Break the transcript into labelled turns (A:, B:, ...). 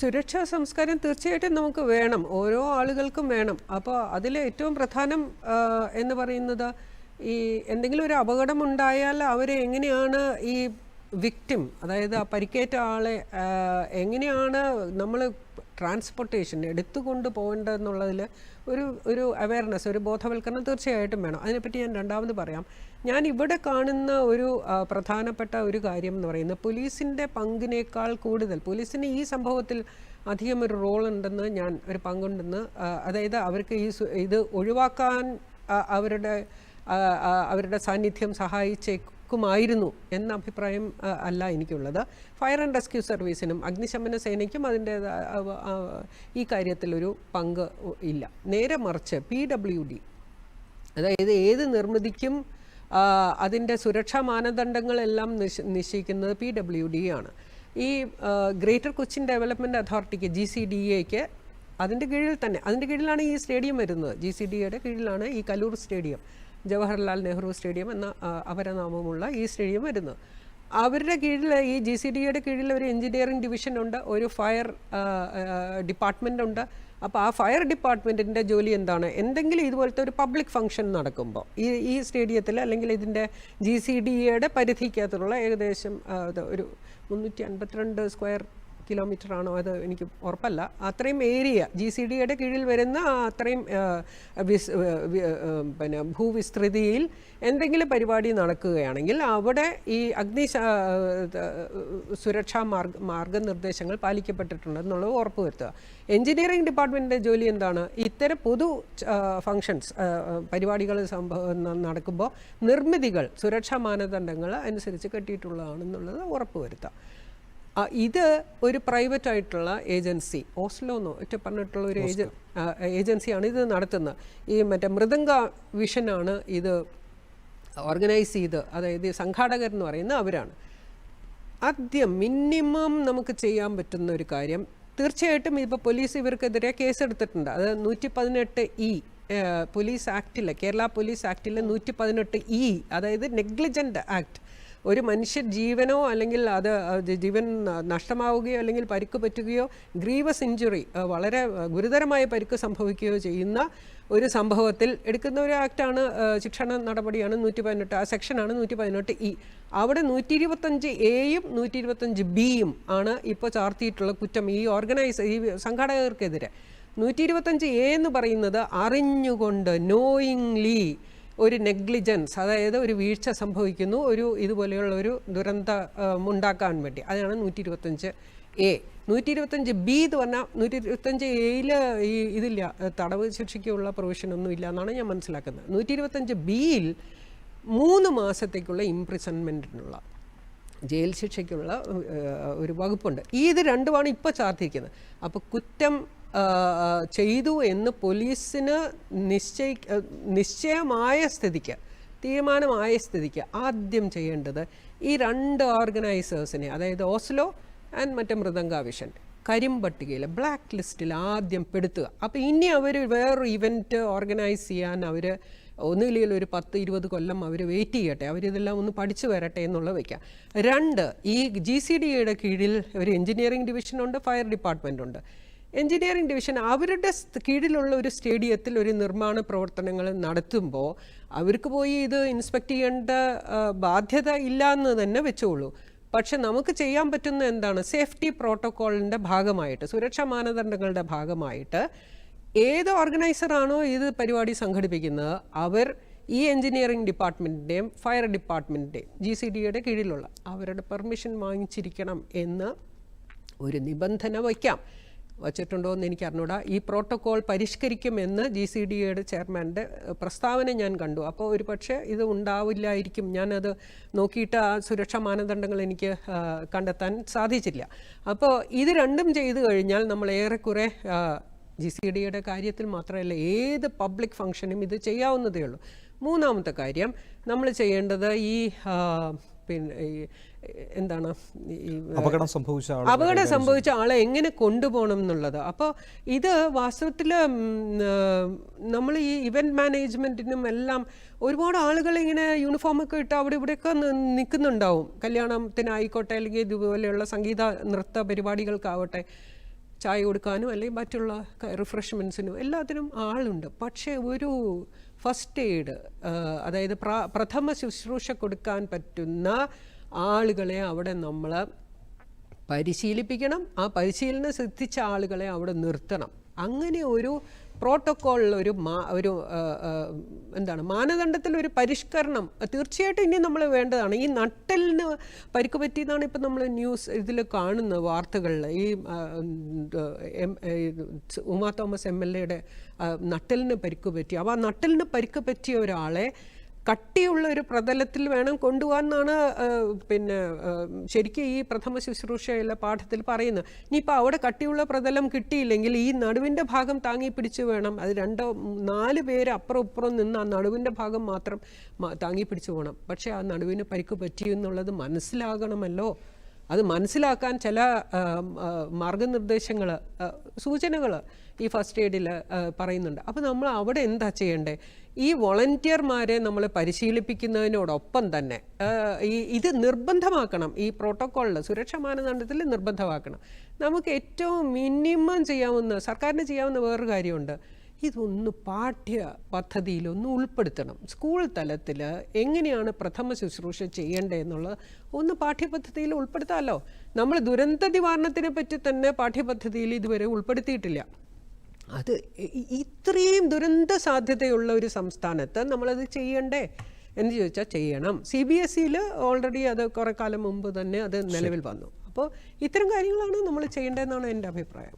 A: സുരക്ഷാ സംസ്കാരം തീർച്ചയായിട്ടും നമുക്ക് വേണം. ഓരോ ആളുകൾക്കും വേണം. അപ്പോൾ അതിൽ ഏറ്റവും പ്രധാനം എന്ന് പറയുന്നത് ഈ എന്തെങ്കിലും ഒരു അപകടം ഉണ്ടായാൽ അവരെ എങ്ങനെയാണ് ഈ വിക്ടിം അതായത് ആ പരിക്കേറ്റ ആളെ എങ്ങനെയാണ് നമ്മൾ ട്രാൻസ്പോർട്ടേഷൻ എടുത്തുകൊണ്ട് പോകേണ്ടതെന്നുള്ളതിൽ ഒരു ഒരു അവയർനെസ് ഒരു ബോധവൽക്കരണം തീർച്ചയായിട്ടും വേണം. അതിനെപ്പറ്റി ഞാൻ രണ്ടാമത് പറയാം. ഞാൻ ഇവിടെ കാണുന്ന ഒരു പ്രധാനപ്പെട്ട ഒരു കാര്യം എന്ന് പറയുന്നത് പോലീസിന്റെ പങ്കിനേക്കാൾ കൂടുതൽ പോലീസിന് ഈ സംഭവത്തിൽ അധികം ഒരു റോൾ ഉണ്ടെന്ന് ഞാൻ ഒരു പങ്കുണ്ടെന്ന് അതായത് അവർക്ക് ഈ ഇത് ഒഴിവാക്കാൻ അവരുടെ അവരുടെ സാന്നിധ്യം സഹായിച്ചേക്കുമായിരുന്നു എന്ന അഭിപ്രായം അല്ല എനിക്കുള്ളത്. ഫയർ ആൻഡ് റെസ്ക്യൂ സർവീസിനും അഗ്നിശമന സേനയ്ക്കും അതിന്റെ ഈ കാര്യത്തിലൊരു പങ്ക് ഇല്ല. നേരെ മറിച്ച് പി ഡബ്ല്യു ഡി അതായത് ഏത് നിർമ്മിതിക്കും അതിന്റെ സുരക്ഷാ മാനദണ്ഡങ്ങളെല്ലാം നിശ് നിശ്ചയിക്കുന്നത് പി ഡബ്ല്യു ഡി ആണ്. ഈ ഗ്രേറ്റർ കൊച്ചിൻ ഡെവലപ്മെന്റ് അതോറിറ്റിക്ക് ജി സി ഡി എക്ക് അതിന്റെ കീഴിൽ തന്നെ അതിന്റെ കീഴിലാണ് ഈ സ്റ്റേഡിയം വരുന്നത്. ജി സി ഡി എയുടെ കീഴിലാണ് ഈ കലൂർ സ്റ്റേഡിയം. ജവഹർലാൽ നെഹ്റു സ്റ്റേഡിയം എന്ന അപരനാമമുള്ള ഈ സ്റ്റേഡിയം വരുന്നത് അവരുടെ കീഴിൽ ഈ ജി സി ഡി എയുടെ കീഴിൽ ഒരു എഞ്ചിനീയറിംഗ് ഡിവിഷൻ ഉണ്ട് ഒരു ഫയർ ഡിപ്പാർട്ട്മെന്റ് ഉണ്ട്. അപ്പോൾ ആ ഫയർ ഡിപ്പാർട്ട്മെന്റിന്റെ ജോലി എന്താണ്? എന്തെങ്കിലും ഇതുപോലത്തെ ഒരു പബ്ലിക് ഫംഗ്ഷൻ നടക്കുമ്പോൾ ഈ ഈ സ്റ്റേഡിയത്തിൽ അല്ലെങ്കിൽ ഇതിന്റെ ജി സി ഡി എയുടെ പരിധിക്കകത്തുള്ള ഏകദേശം ഒരു മുന്നൂറ്റി അൻപത്തിരണ്ട് സ്ക്വയർ കിലോമീറ്റർ ആണോ അത് എനിക്ക് ഉറപ്പല്ല. അത്രയും ഏരിയ ജി സി ഡിയുടെ കീഴിൽ വരുന്ന അത്രയും പിന്നെ ഭൂവിസ്തൃതിയിൽ എന്തെങ്കിലും പരിപാടി നടക്കുകയാണെങ്കിൽ അവിടെ ഈ അഗ്നി സുരക്ഷാ മാർഗ മാർഗനിർദ്ദേശങ്ങൾ പാലിക്കപ്പെട്ടിട്ടുണ്ടെന്നുള്ളത് ഉറപ്പുവരുത്തുക എഞ്ചിനീയറിംഗ് ഡിപ്പാർട്ട്മെന്റിന്റെ ജോലി എന്താണ്? ഇത്തരം പൊതു ഫങ്ഷൻസ് പരിപാടികൾ സംഭവം നടക്കുമ്പോൾ നിർമ്മിതികൾ സുരക്ഷാ മാനദണ്ഡങ്ങൾ അനുസരിച്ച് കെട്ടിയിട്ടുള്ളതാണെന്നുള്ളത് ഉറപ്പുവരുത്തുക ഇത് ഒരു പ്രൈവറ്റ് ആയിട്ടുള്ള ഏജൻസി ഓസ്ലോ എന്നോ ഒറ്റ പറഞ്ഞിട്ടുള്ള ഒരു ഏജൻ ഏജൻസിയാണ് ഇത് നടത്തുന്നത്. ഈ മറ്റേ മൃദംഗ വിഷനാണ് ഇത് ഓർഗനൈസ് ചെയ്ത് അതായത് സംഘാടകർ എന്ന് പറയുന്ന അവരാണ്. ആദ്യം മിനിമം നമുക്ക് ചെയ്യാൻ പറ്റുന്ന ഒരു കാര്യം തീർച്ചയായിട്ടും ഇപ്പോൾ പോലീസ് ഇവർക്കെതിരെ കേസെടുത്തിട്ടുണ്ട്. അത് നൂറ്റി പതിനെട്ട് ഇ പോലീസ് ആക്റ്റിലെ കേരള പോലീസ് ആക്റ്റിലെ നൂറ്റി പതിനെട്ട് ഇ അതായത് നെഗ്ലിജന്റ് ആക്ട് ഒരു മനുഷ്യ ജീവനോ അല്ലെങ്കിൽ അത് ജീവൻ നഷ്ടമാവുകയോ അല്ലെങ്കിൽ പരിക്ക് പറ്റുകയോ ഗ്രീവസ് ഇഞ്ചുറി വളരെ ഗുരുതരമായ പരിക്ക് സംഭവിക്കുകയോ ചെയ്യുന്ന ഒരു സംഭവത്തിൽ എടുക്കുന്ന ഒരു ആക്റ്റാണ് ശിക്ഷണ നടപടിയാണ് നൂറ്റി പതിനെട്ട് ആ സെക്ഷനാണ് നൂറ്റി പതിനെട്ട് ഇ അവിടെ നൂറ്റി ഇരുപത്തഞ്ച് എയും നൂറ്റി ഇരുപത്തഞ്ച് ബിയും ആണ് ഇപ്പോൾ ചാർത്തിയിട്ടുള്ള കുറ്റം ഈ ഓർഗനൈസ് ഈ സംഘാടകർക്കെതിരെ. നൂറ്റി ഇരുപത്തഞ്ച് എ എന്ന് പറയുന്നത് അറിഞ്ഞുകൊണ്ട് നോയിങ്ലി ഒരു നെഗ്ലിജൻസ് അതായത് ഒരു വീഴ്ച സംഭവിക്കുന്നു ഒരു ഇതുപോലെയുള്ള ഒരു ദുരന്ത ഉണ്ടാക്കാൻ വേണ്ടി. അതാണ് നൂറ്റി ഇരുപത്തഞ്ച് എ. നൂറ്റി ഇരുപത്തഞ്ച് ബി എന്ന് പറഞ്ഞാൽ നൂറ്റി ഇരുപത്തഞ്ച് എയിൽ ഈ ഇതില്ല തടവ് ശിക്ഷയ്ക്കുള്ള പ്രൊവിഷൻ ഒന്നും ഇല്ല എന്നാണ് ഞാൻ മനസ്സിലാക്കുന്നത്. നൂറ്റി ഇരുപത്തഞ്ച് ബിയിൽ മൂന്ന് മാസത്തേക്കുള്ള ഇംപ്രിസൺമെന്റിനുള്ള ജയിൽ ശിക്ഷയ്ക്കുള്ള ഒരു വകുപ്പുണ്ട്. ഈ ഇത് രണ്ടുമാണ് ഇപ്പോൾ ചാർത്തിരിക്കുന്നത്. അപ്പോൾ കുറ്റം ചെയ്തു എന്ന് പോലീസിന് നിശ്ചയി നിശ്ചയമായ സ്ഥിതിക്ക് തീരുമാനമായ സ്ഥിതിക്ക് ആദ്യം ചെയ്യേണ്ടത് ഈ രണ്ട് ഓർഗനൈസേഴ്സിനെ അതായത് ഓസ്ലോ ആൻഡ് മറ്റേ മൃദംഗാവിഷൻ കരിമ്പട്ടികയിൽ ബ്ലാക്ക് ലിസ്റ്റിൽ ആദ്യം പെടുത്തുക. അപ്പോൾ ഇനി അവർ വേറൊരു ഇവന്റ് ഓർഗനൈസ് ചെയ്യാൻ അവർ ഒന്നുമില്ലെങ്കിൽ ഒരു പത്ത് ഇരുപത് കൊല്ലം അവർ വെയിറ്റ് ചെയ്യട്ടെ അവരിതെല്ലാം ഒന്ന് പഠിച്ചു വരട്ടെ എന്നുള്ള വയ്ക്കാം. രണ്ട് ഈ ജി സി ഡി യുടെ കീഴിൽ ഒരു എഞ്ചിനീയറിംഗ് ഡിവിഷനുണ്ട് ഫയർ ഡിപ്പാർട്ട്മെന്റ് ഉണ്ട് എഞ്ചിനീയറിംഗ് ഡിവിഷൻ അവരുടെ കീഴിലുള്ള ഒരു സ്റ്റേഡിയത്തിൽ ഒരു നിർമ്മാണ പ്രവർത്തനങ്ങൾ നടത്തുമ്പോൾ അവർക്ക് പോയി ഇത് ഇൻസ്പെക്ട് ചെയ്യേണ്ട ബാധ്യത ഇല്ല എന്ന് തന്നെ വെച്ചോളൂ. പക്ഷെ നമുക്ക് ചെയ്യാൻ പറ്റുന്ന എന്താണ്? സേഫ്റ്റി പ്രോട്ടോക്കോളിന്റെ ഭാഗമായിട്ട് സുരക്ഷാ മാനദണ്ഡങ്ങളുടെ ഭാഗമായിട്ട് ഏത് ഓർഗനൈസറാണോ ഇത് പരിപാടി സംഘടിപ്പിക്കുന്നത് അവർ ഈ എഞ്ചിനീയറിംഗ് ഡിപ്പാർട്ട്മെന്റിന്റെയും ഫയർ ഡിപ്പാർട്ട്മെന്റിന്റെയും ജി സി ഡിയുടെ കീഴിലുള്ള അവരുടെ പെർമിഷൻ വാങ്ങിച്ചിരിക്കണം എന്ന് ഒരു നിബന്ധന വയ്ക്കാം. വച്ചിട്ടുണ്ടോ എന്ന് എനിക്ക് അറിഞ്ഞൂടാ ഈ പ്രോട്ടോകോൾ പരിഷ്കരിക്കുമെന്ന് ജി സി ഡി എയുടെ ചെയർമാന്റെ പ്രസ്താവന ഞാൻ കണ്ടു. അപ്പോൾ ഒരു പക്ഷേ ഇത് ഉണ്ടാവില്ലായിരിക്കും. ഞാനത് നോക്കിയിട്ട് ആ സുരക്ഷാ മാനദണ്ഡങ്ങൾ എനിക്ക് കണ്ടെത്താൻ സാധിച്ചില്ല. അപ്പോൾ ഇത് രണ്ടും ചെയ്തു കഴിഞ്ഞാൽ നമ്മൾ ഏറെക്കുറെ ജി സി ഡിയുടെ കാര്യത്തിൽ മാത്രമല്ല ഏത് പബ്ലിക് ഫംഗ്ഷനും ഇത് ചെയ്യാവുന്നതേ ഉള്ളൂ. മൂന്നാമത്തെ കാര്യം നമ്മൾ ചെയ്യേണ്ടത് ഈ പിന്നെ ഈ എന്താണ് ഈ
B: അപകടം സംഭവിച്ച
A: അപകടം സംഭവിച്ച ആളെ എങ്ങനെ കൊണ്ടുപോകണം എന്നുള്ളത്. അപ്പോൾ ഇത് വാസ്തവത്തിൽ നമ്മൾ ഈ ഇവന്റ് മാനേജ്മെന്റിനും എല്ലാം ഒരുപാട് ആളുകൾ ഇങ്ങനെ യൂണിഫോമൊക്കെ ഇട്ട് അവിടെ ഇവിടെയൊക്കെ നിൽക്കുന്നുണ്ടാവും കല്യാണത്തിനായിക്കോട്ടെ അല്ലെങ്കിൽ ഇതുപോലെയുള്ള സംഗീത നൃത്ത പരിപാടികൾക്കാവട്ടെ. ചായ കൊടുക്കാനും അല്ലെങ്കിൽ മറ്റുള്ള റിഫ്രഷ്മെന്റ്സിനും എല്ലാത്തിനും ആളുണ്ട്. പക്ഷേ ഒരു ഫസ്റ്റ് എയ്ഡ് അതായത് പ്ര- പ്രഥമ ശുശ്രൂഷ കൊടുക്കാൻ പറ്റുന്ന ആളുകളെ അവിടെ നമ്മൾ പരിശീലിപ്പിക്കണം. ആ പരിശീലനം സിദ്ധിച്ച ആളുകളെ അവിടെ നിർത്തണം. അങ്ങനെ ഒരു പ്രോട്ടോക്കോളിൽ ഒരു മാ ഒരു എന്താണ് മാനദണ്ഡത്തിൽ ഒരു പരിഷ്കരണം തീർച്ചയായിട്ടും ഇനി നമ്മൾ വേണ്ടതാണ്. ഈ നട്ടലിന് പരിക്ക് പറ്റിയതാണ് ഇപ്പം നമ്മൾ ന്യൂസ് ഇതിൽ കാണുന്ന വാർത്തകളിൽ. ഈ ഉമാ തോമസ് എം എൽ എയുടെ നട്ടലിന് പരിക്ക് പറ്റി. അപ്പോൾ ആ നട്ടലിന് പരിക്ക് പറ്റിയ ഒരാളെ കട്ടിയുള്ള ഒരു പ്രതലത്തിൽ വേണം കൊണ്ടുപോകാന്നാണ് പിന്നെ ശരിക്കും ഈ പ്രഥമ ശുശ്രൂഷയുള്ള പാഠത്തിൽ പറയുന്നത്. ഇനിയിപ്പോൾ അവിടെ കട്ടിയുള്ള പ്രതലം കിട്ടിയില്ലെങ്കിൽ ഈ നടുവിന്റെ ഭാഗം താങ്ങി പിടിച്ച് വേണം. അത് രണ്ടോ നാല് പേര് അപ്പുറം ഇപ്പുറം നിന്ന് ആ നടുവിന്റെ ഭാഗം മാത്രം താങ്ങി പിടിച്ച് പോകണം. പക്ഷേ ആ നടുവിന് പരിക്ക് പറ്റിയെന്നുള്ളത് മനസ്സിലാകണമല്ലോ. അത് മനസ്സിലാക്കാൻ ചില മാർഗനിർദ്ദേശങ്ങൾ സൂചനകൾ ഈ ഫസ്റ്റ് എയ്ഡിൽ പറയുന്നുണ്ട്. അപ്പോൾ നമ്മൾ അവിടെ എന്താ ചെയ്യേണ്ടത് ഈ വോളണ്ടിയർമാരെ നമ്മൾ പരിശീലിപ്പിക്കുന്നതിനോടൊപ്പം തന്നെ ഈ ഇത് നിർബന്ധമാക്കണം. ഈ പ്രോട്ടോക്കോളിൽ സുരക്ഷാ മാനദണ്ഡത്തിൽ നിർബന്ധമാക്കണം. നമുക്ക് ഏറ്റവും മിനിമം ചെയ്യാവുന്ന സർക്കാരിന് ചെയ്യാവുന്ന വേറൊരു കാര്യമുണ്ട്. ഇതൊന്ന് പാഠ്യ പദ്ധതിയിലൊന്ന് ഉൾപ്പെടുത്തണം. സ്കൂൾ തലത്തിൽ എങ്ങനെയാണ് പ്രഥമ ശുശ്രൂഷ ചെയ്യേണ്ടതെന്നുള്ളത് ഒന്ന് പാഠ്യപദ്ധതിയിൽ ഉൾപ്പെടുത്താമല്ലോ നമ്മൾ ദുരന്ത നിവാരണത്തിനെ പറ്റി തന്നെ പാഠ്യപദ്ധതിയിൽ ഇതുവരെ ഉൾപ്പെടുത്തിയിട്ടില്ല. അത് ഇത്രയും ദുരന്ത സാധ്യതയുള്ള ഒരു സംസ്ഥാനത്ത് നമ്മളത് ചെയ്യണ്ടേ എന്ന് ചോദിച്ചാൽ ചെയ്യണം. സി ബി എസ് സിയിൽ ഓൾറെഡി അത് കുറേ കാലം മുമ്പ് തന്നെ അത് നിലവിൽ വന്നു. അപ്പോൾ ഇത്തരം കാര്യങ്ങളാണ് നമ്മൾ ചെയ്യേണ്ടതെന്നാണ് എന്റെ അഭിപ്രായം.